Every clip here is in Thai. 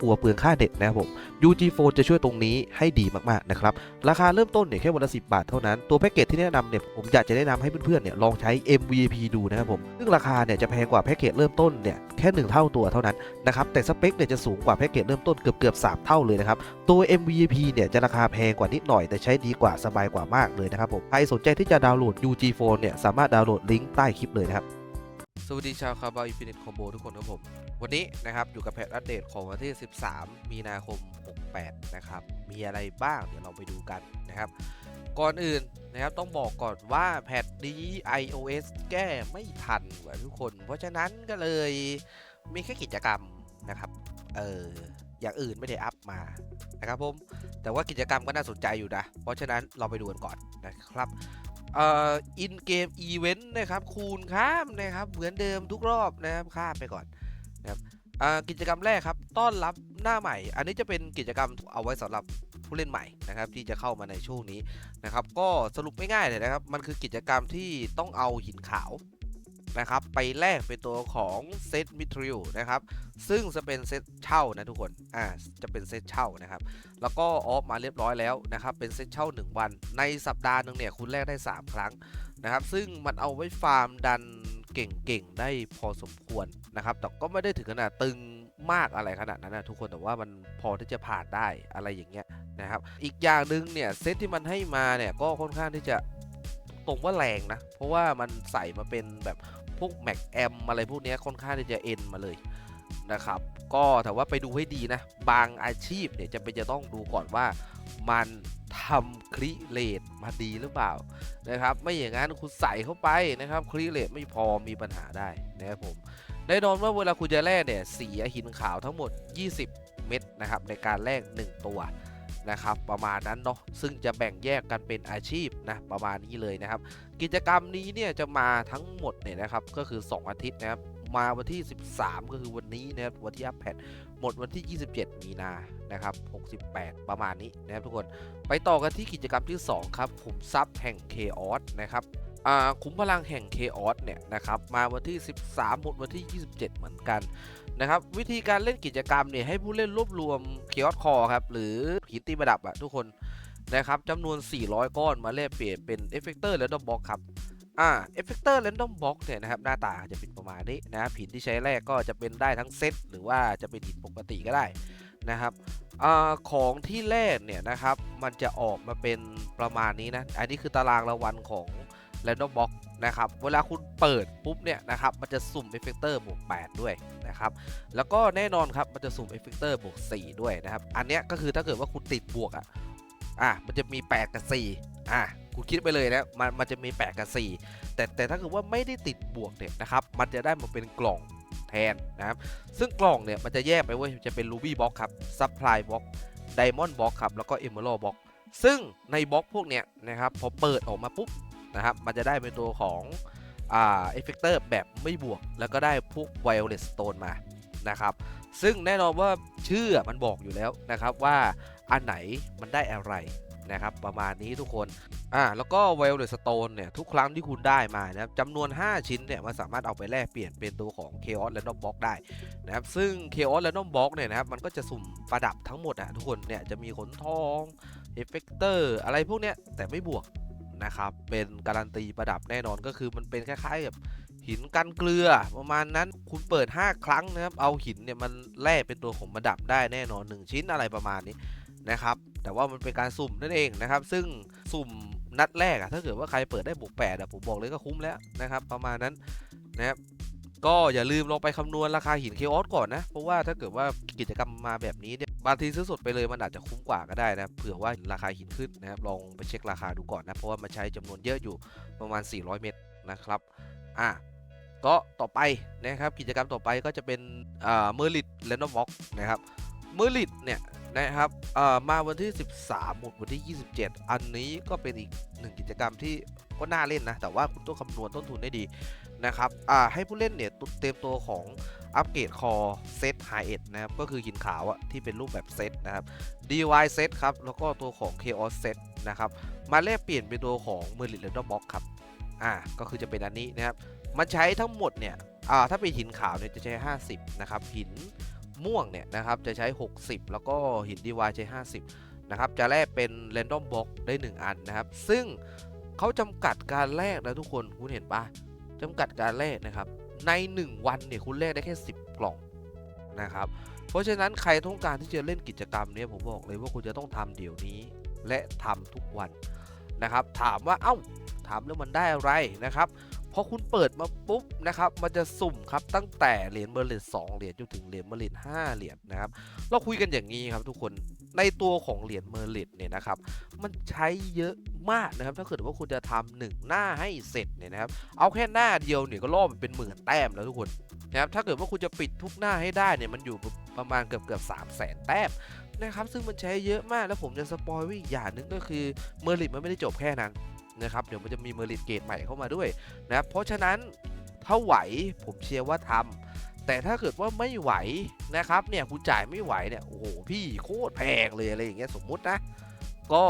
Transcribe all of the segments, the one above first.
กลัวเปลืองค่าเน็ตนะครับผม UG Phone จะช่วยตรงนี้ให้ดีมากๆนะครับ ราคาเริ่มต้นเนี่ยแค่วันละ10 บาทเท่านั้น ตัวแพ็กเกจที่แนะนำเนี่ยผมอยากจะแนะนำให้เพื่อนๆเนี่ยลองใช้ MVP ดูนะครับผม ซึ่งราคาเนี่ยจะแพงกว่าแพ็กเกจเริ่มต้นเนี่ยแค่ 1 เท่าตัวเท่านั้นนะครับ แต่สเปคเนี่ยจะสูงกว่าแพ็กเกจเริ่มต้นเกือบเกือบๆ3เท่าเลยนะครับ ตัว MVP เนี่ยจะราคาแพงกว่านิดหน่อยแต่ใช้ดีกว่าสบายกว่ามากเลยนะครับผม ใครสนใจที่จะดาวน์โหลด UG Phone เนี่ย สามารถดาวน์โหลดลิงก์ใต้คลิปเลยนะครับ สวัสดีชาวคาร์บาอินฟินิตคอมโบทุกคนครับผม วันนี้นะครับอยู่กับแพทอัปเดตของวันที่ 13 มีนาคม 68 นะครับ มีอะไรบ้างเดี๋ยวเราไปดูกันนะครับ ก่อนอื่นนะครับต้องบอกก่อนว่าแพทนี้ iOS แก้ไม่ทันว่ะทุกคน เพราะฉะนั้นก็เลยมีแค่กิจกรรมนะครับเอออย่างอื่นไม่ได้อัพมานะครับผมแต่ว่ากิจกรรมก็น่าสนใจอยู่นะ เพราะฉะนั้นเราไปดูกันก่อนนะครับ เอ่ออินเกมอีเวนต์นะครับ คูณข้ามนะครับ เหมือนเดิมทุกรอบนะครับข้ามไปก่อนนะครับกิจกรรมแรกครับ ต้อนรับหน้าใหม่ อันนี้จะเป็นกิจกรรมเอาไว้สำหรับผู้เล่นใหม่นะครับ ที่จะเข้ามาในช่วงนี้นะครับ ก็สรุปง่ายๆเลยนะครับ มันคือกิจกรรมที่ต้องเอาหินขาว นะครับ ไปแลกเป็นตัวของเซตมิทริลนะครับ ซึ่งจะเป็นเซตเช่านะทุกคน อ่า จะเป็นเซตเช่านะครับ แล้วก็ออฟมาเรียบร้อยแล้วนะครับ เป็นเซตเช่า 1 วัน ในสัปดาห์หนึ่งเนี่ยคุณแลกได้ 3 ครั้งนะครับ ซึ่งมันเอาไว้ฟาร์มดันเก่งๆ ได้พอสมควรนะครับ แต่ก็ไม่ได้ถึงขนาดตึงมากอะไรขนาดนั้นนะทุกคนแต่ว่ามันพอที่จะผ่านได้อะไรอย่างเงี้ยนะครับ อีกอย่างหนึ่งเนี่ยเซตที่มันให้มาเนี่ยก็ค่อนข้างที่จะ รงว่าแรงนะ เพราะว่ามันใส่มาเป็นแบบพวกแม็กแอมอะไรพวกนี้ค่อนข้างที่จะเอ็นมาเลยนะครับ ก็แต่ว่าไปดูให้ดีนะ บางอาชีพเนี่ยจะเป็นจะต้องดูก่อนว่ามันทำครีเลตมาดีหรือเปล่านะครับ ไม่อย่างนั้นคุณใส่เข้าไปนะครับครีเลตไม่พอมีปัญหาได้นะครับผมแน่นอนว่าเวลาคุณจะแลกเนี่ยเสียหินขาวทั้งหมด 20 เม็ดนะครับในการแลก1 ตัว นะครับ ประมาณนั้นเนาะซึ่งจะแบ่งแยกกันเป็นอาชีพนะประมาณนี้เลยนะครับ กิจกรรมนี้เนี่ยจะมาทั้งหมดเนี่ยนะครับก็คือ 2 อาทิตย์นะครับมาวันที่ 13 ก็คือวันนี้นะครับวันที่อัปแพดหมดวันที่ 27 มีนานะครับ 68 ประมาณนี้นะครับทุกคนไปต่อกันที่กิจกรรมที่ 2 ครับขุมทรัพย์แห่งเคออสนะครับขุมพลังแห่งเคออสเนี่ยนะครับมาวันที่ 13 หมดวันที่ 27 เหมือนกัน นะครับวิธีการเล่นกิจกรรมเนี่ยให้ผู้เล่นรวบรวมเคออสคอครับหรือหินตีประดับอะทุกคนนะครับจำนวน 400 ก้อนมาแลกเปลี่ยนเป็นเอฟเฟกเตอร์และดอมบ็อกครับอ่าเอฟเฟกเตอร์แรนดอมบ็อกเนี่ยนะครับหน้าตาจะเป็นประมาณนี้นะหินที่ใช้แรกก็จะเป็นได้ทั้งเซตหรือว่าจะเป็นหินปกติก็ได้นะครับอ่าของที่แรกเนี่ยนะครับมันจะออกมาเป็นประมาณนี้นะอันนี้คือตารางรางวัลของ Random Box นะครับ เวลาคุณเปิดปุ๊บเนี่ยนะครับ มันจะสุ่มเอฟเฟกเตอร์บวก 8 ด้วยนะครับ แล้วก็แน่นอนครับ มันจะสุ่มเอฟเฟกเตอร์บวก 4 ด้วยนะครับ อันเนี้ยก็คือถ้าเกิดว่าคุณติดบวกอะ อะ มันจะมี 8 กับ 4 อะคุณคิดไปเลยนะ มันมันจะมี 8 กับ 4 แต่แต่ถ้าเกิดว่าไม่ได้ติดบวกเนี่ยนะครับ มันจะได้มาเป็นกล่องแทนนะครับ ซึ่งกล่องเนี่ยมันจะแยกไปว่าจะเป็น Ruby Box ครับ Supply Box Diamond Box ครับ แล้วก็ Emerald Box ซึ่งในบล็อกพวกเนี้ยนะครับพอเปิดออกมาปุ๊บ นะครับ มันจะได้เป็นตัวของอ่าเอฟเฟกเตอร์แบบไม่บวก แล้วก็ได้พวก Violet Stone มานะครับ ซึ่งแน่นอนว่าชื่อมันบอกอยู่แล้วนะครับว่าอันไหนมันได้อะไรนะครับ ประมาณนี้ทุกคนอ่าแล้วก็ Violet Stone เนี่ย ทุกครั้งที่คุณได้มานะครับจำนวน 5 ชิ้นเนี่ย มันสามารถเอาไปแลกเปลี่ยนเป็นตัวของ Chaos Random Box ได้นะครับ ซึ่ง Chaos Random Box เนี่ยนะครับ มันก็จะสุ่มประดับทั้งหมดอะทุกคนเนี่ย จะมีขนทองเอฟเฟกเตอร์อะไรพวกเนี้ยแต่ไม่บวก นะครับ เป็นการันตีประดับแน่นอนก็คือมันเป็นคล้ายๆกับหินกันเกลือประมาณนั้นคุณเปิด 5 ครั้งนะครับ เอาหินเนี่ยมันแลกเป็นตัวของประดับได้แน่นอน 1 ชิ้นอะไรประมาณนี้นะครับ แต่ว่ามันเป็นการสุ่มนั่นเองนะครับ ซึ่งสุ่มนัดแรกอะถ้าเกิดว่าใครเปิดได้บวกแปดอะผมบอกเลยก็คุ้มแล้วนะครับ ประมาณนั้นนะครับก็อย่าลืมลองไปคำนวณราคาหินเคออสก่อนนะ เพราะว่าถ้าเกิดว่ากิจกรรมมาแบบนี้เนี่ย บางทีซื้อสดไปเลยมันอาจจะคุ้มกว่าก็ได้นะเผื่อว่าราคาหินขึ้นนะครับลองไปเช็คราคาดูก่อนนะเพราะว่ามันใช้จำนวนเยอะอยู่ประมาณ 400 เม็ดนะครับอะก็ต่อไปนะครับกิจกรรมต่อไปก็จะเป็นอ่าเมอร์ลิตแลนด์บ็อกนะครับเมอร์ลิตเนี่ยนะครับอ่ามาวันที่ 13 หมดวันที่ 27 อันนี้ก็เป็นอีกหนึ่งกิจกรรมที่ ก็น่าเล่นนะ แต่ว่าคุณต้องคำนวณต้นทุนได้ดีนะครับอ่าให้ผู้เล่นเนี่ยตุเตรียมตัวของอัปเกรดคอเซตไฮเอ็ดนะครับ ก็คือหินขาวอะที่เป็นรูปแบบเซตนะครับ DY เซตครับ แล้วก็ตัวของ Chaos เซตนะครับ มาแลกเปลี่ยนเป็นตัวของ m e r l i t Random Box ครับ อ่า ก็คือจะเป็นอันนี้นะครับ มันใช้ทั้งหมดเนี่ย อ่า ถ้าเป็นหินขาวเนี่ยจะใช้ 50 นะครับ หินม่วงเนี่ยนะครับจะใช้ 60 แล้วก็หิน DY ใช้ 50 นะครับ จะแลกเป็น Random Box ได้ 1 อันนะครับ ซึ่ง เขาจำกัดการแลกนะทุกคนคุณเห็นปะจำกัดการแลกนะครับ ใน 1 วันเนี่ยคุณแลกได้แค่ 10 กล่องนะครับ เพราะฉะนั้นใครต้องการที่จะเล่นกิจกรรมเนี้ผมบอกเลยว่าคุณจะต้องทำเดี๋ยวนี้และทำทุกวันนะครับ ถามว่าเอ้า ถามแล้วมันได้อะไรนะครับพอคุณเปิดมาปุ๊บนะครับมันจะสุ่มครับตั้งแต่เหรียญเบอร์เลตสองเหรียญจนถึงเหรียญเบอร์เลตห้าเหรียญนะครับเราคุยกันอย่างนี้ครับทุกคนในตัวของเหรียญเมอร์เลตเนี่ยนะครับ มันใช้เยอะมากนะครับ ถ้าเกิดว่าคุณจะทำหนึ่งหน้าให้เสร็จเนี่ยนะครับ เอาแค่หน้าเดียวเนี่ยก็ล่อมันเป็นหมื่นแต้มแล้วทุกคนนะครับ ถ้าเกิดว่าคุณจะปิดทุกหน้าให้ได้เนี่ยมันอยู่ประมาณเกือบเกือบสามแสนแต้มนะครับ ซึ่งมันใช้เยอะมากแล้วผมจะสปอยไว้อีกอย่างหนึงก็คือเมอร์ลิตมันไม่ได้จบแค่นั้น นะครับเดี๋ยวมันจะมีเมอร์ลิตเกรดใหม่เข้ามาด้วยนะครับเพราะฉะนั้นถ้าไหวผมเชียร์ว่าทำแต่ถ้าเกิดว่าไม่ไหวนะครับเนี่ยคุณจ่ายไม่ไหวเนี่ยโอ้โหพี่โคตรแพงเลยอะไรอย่างเงี้ยสมมุตินะก็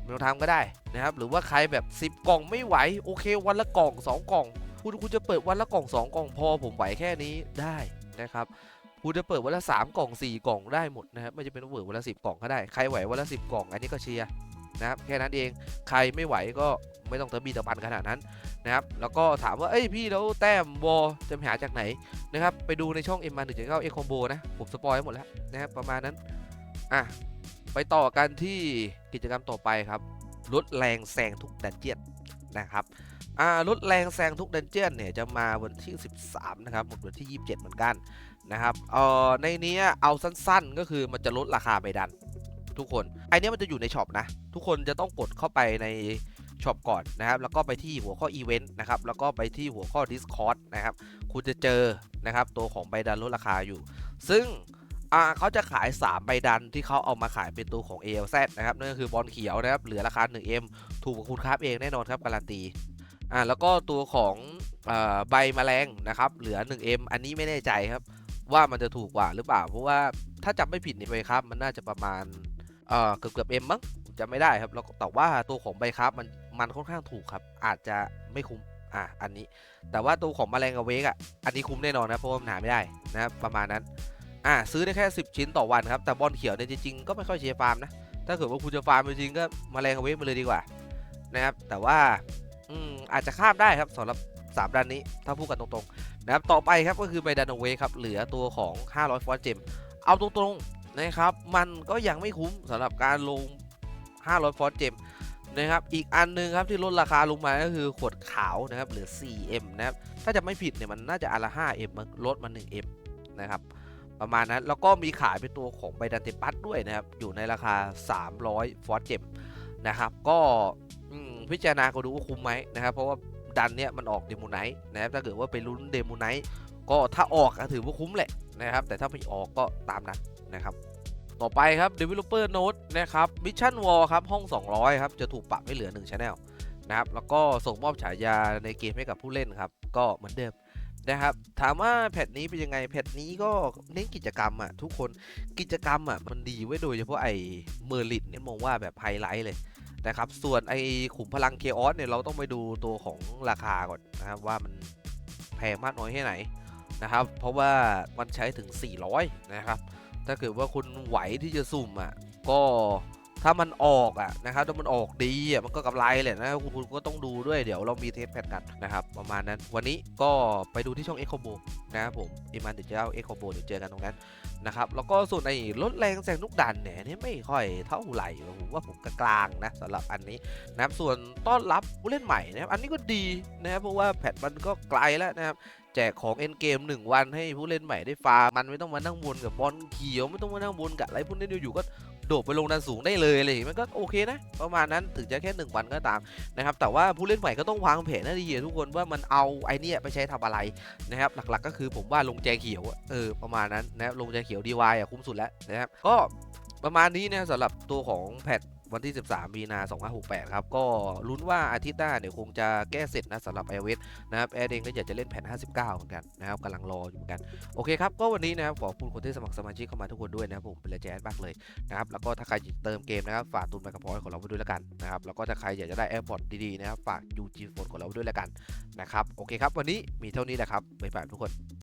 ไม่ต้องทำก็ได้นะครับหรือว่าใครแบบ 10 กล่องไม่ไหวโอเค วันละกล่อง 2 กล่อง คุณคุณจะเปิดวันละกล่อง 2 กล่องพอผมไหวแค่นี้ได้นะครับคุณจะเปิดวันละ 3 กล่อง 4 กล่องได้หมดนะครับไม่จะเป็นว่าเปิดวันละ 10 กล่องก็ได้ใครไหววันละ 10 กล่อง อันนี้ก็เชียร์ นะครับแค่นั้นเองใครไม่ไหวก็ไม่ต้องเติมบีตะบันขนาดนั้นนะครับแล้วก็ถามว่าเอ้ยพี่แล้วแต้มวอจะหาจากไหนนะครับไปดูในช่อง M 1 1 9 X Combo นะผมสปอยหมดแล้วนะครับประมาณนั้นอะไปต่อกันที่กิจกรรมต่อไปครับลดแรงแซงทุกดันเจียนนะครับอ่าลดแรงแซงทุกดันเจียนเนี่ยจะมาวันที่ 13 นะครับหมดวันที่ 27 เหมือนกันนะครับเอ่อในนี้เอาสั้นๆก็คือมันจะลดราคาใบดัน ทุกคนไอเนี้ยมันจะอยู่ในช็อปนะ ทุกคนจะต้องกดเข้าไปในช็อปก่อนนะครับ แล้วก็ไปที่หัวข้ออีเวนต์นะครับ แล้วก็ไปที่หัวข้อ Discord นะครับ คุณจะเจอนะครับตัวของใบดันลดราคาอยู่ ซึ่งอ่าเขาจะขาย 3 ใบดันที่เขาเอามาขายเป็นตัวของ ALZ นะครับ นั่นก็คือบอลเขียวนะครับ เหลือราคา 1M ถูกกว่าคุณครับเองแน่นอนครับการันตีอ่าแล้วก็ตัวของอใบแมลงนะครับ เหลือ 1M อันนี้ไม่แน่ใจครับ ว่ามันจะถูกกว่าหรือเปล่า เพราะว่าถ้าจำไม่ผิดนี่ใบครับ มันน่าจะประมาณ เอ่อเกือบเกือบเอ็มมั้งจำไม่ได้ครับแล้วแต่ว่าตัวของใบครับมันมันค่อนข้างถูกครับ อาจจะไม่คุ้มอ่าอันนี้ แต่ว่าตัวของแมลงกับเวกอะอันนี้คุ้มแน่นอนนะเพราะว่ามันหาไม่ได้นะครับประมาณนั้นอ่าซื้อได้แค่ 10 ชิ้นต่อวันครับแต่บอลเขียวเนี่ยจริงๆก็ไม่ค่อยเชียร์ฟาร์มนะถ้าเกิดว่าคุณจะฟาร์มจริงๆก็แมาแรงกับเวฟมาเลยดีกว่านะครับแต่ว่าอืมอาจจะข้ามได้ครับสำหรับ3ดันนี้ถ้าพูดกันตรงๆนะครับต่อไปครับก็คือใบดันเวครับเหลือตัวของ 500 ฟอสเจมเอาตรงๆ นะครับ มันก็ยังไม่คุ้มสำหรับการลง 500 ฟอสเจมนะครับ อีกอันหนึงครับที่ลดราคาลงมาก็คือขวดขาวนะครับเหลือ 4M นะครับ ถ้าจะไม่ผิดเนี่ยมันน่าจะอันละ 5M มั้งลดมา 1M นะครับ ประมาณนั้น แล้วก็มีขายเป็นตัวของไบดันเตปัสด้วยนะครับ อยู่ในราคา 300 ฟอสเจมนะครับ ก็พิจารณาก็ดูว่าคุ้มไหมนะครับ เพราะว่าดันเนี้ยมันออกเดโมไนท์นะครับ ถ้าเกิดว่าไปลุ้นเดโมไนท์ก็ถ้าออกก็ถือว่าคุ้มแหละนะครับ แต่ถ้าไม่ออกก็ตามนั้น นะครับ ต่อไปครับ Developer Note นะครับ Mission Wall ครับ ห้อง 200 ครับ จะถูกปรับให้เหลือ1 Channel นะครับ แล้วก็ส่งมอบฉายาในเกมให้กับผู้เล่นครับ ก็เหมือนเดิมนะครับถามว่าแพทนี้เป็นยังไงแพทนี้ก็เน้นกิจกรรมอะทุกคนกิจกรรมอะมันดีไว้โดยเฉพาะไอ้เมอร์ลิตเนี่ยมองว่าแบบไฮไลท์เลยนะครับส่วนไอ้ขุมพลังเคออสเนี่ยเราต้องไปดูตัวของราคาก่อนนะครับว่ามันแพงมากน้อยแค่ไหนนะครับเพราะว่ามันใช้ถึง 400 นะครับ ถ้าเกิดว่าคุณไหวที่จะสุ่มอะ ก็ถ้ามันออกอะนะครับถ้ามันออกดีอะมันก็กำไรแหละนะคุณคุณก็ต้องดูด้วยเดี๋ยวเรามีเทสแพทกันนะครับประมาณนั้นวันนี้ก็ไปดูที่ช่อง e x c o b o นะครับผมอิมันเดี๋ยวจะเอา e x c o b o เดี๋ยวเจอกันตรงนั้นนะครับแล้วก็ส่วนในรถแรงแซงนุกดันเนี่ยนี่ไม่ค่อยเท่าไหร่ผมว่าผมกลางๆนะสำหรับอันนี้นะครับส่วนต้อนรับผู้เล่นใหม่นะครับอันนี้ก็ดีนะครับเพราะว่าแพทมันก็ไกลแล้วนะครับ แจกของเอ็นเกมหนึ่งวันให้ผู้เล่นใหม่ได้ฟาร์มมันไม่ต้องมานั่งวนกับบอลเขียวไม่ต้องมานั่งวนกับอะไรพวกนี้อยู่ๆก็โดดไปลงดันสูงได้เลยอะไรอย่างเงี้ยมันก็โอเคนะ ประมาณนั้นถึงจะแค่หนึ่งวันก็ตามนะครับแต่ว่าผู้เล่นใหม่ก็ต้องวางแผนให้ดีอะทุกคนว่ามันเอาไอเนี้ยไปใช้ทำอะไรนะครับหลักๆก็คือผมว่าลงแจเขียวเออประมาณนั้นนะครับลงแจเขียวดีวายอะคุ้มสุดแล้วนะครับก็ประมาณนี้นะสำหรับตัวของแพท วันที่ 13 มีนา2568 ครับ ก็ลุ้นว่าอาทิตย์หน้าเนี่ยคงจะแก้เสร็จนะสำหรับ iOS นะครับแอร์เองก็อยากจะเล่นแผ่น 59 เหมือนกันนะครับกำลังรออยู่เหมือนกัน โอเคครับ ก็วันนี้นะครับขอบคุณคนที่สมัครสมาชิกเข้ามาทุกคนด้วยนะครับผมเป็นแจ๊ดมากเลยนะครับแล้วก็ถ้าใครอยากเติมเกมนะครับฝากตุนไมค์กระพอยของเราไว้ด้วยแล้วกันนะครับแล้วก็ถ้าใครอยากจะได้ AirPods ดีๆนะครับฝาก UG Phone ของเราไว้ด้วยแล้วกันนะครับโอเคครับวันนี้มีเท่านี้แหละครับบ๊ายบายทุกคน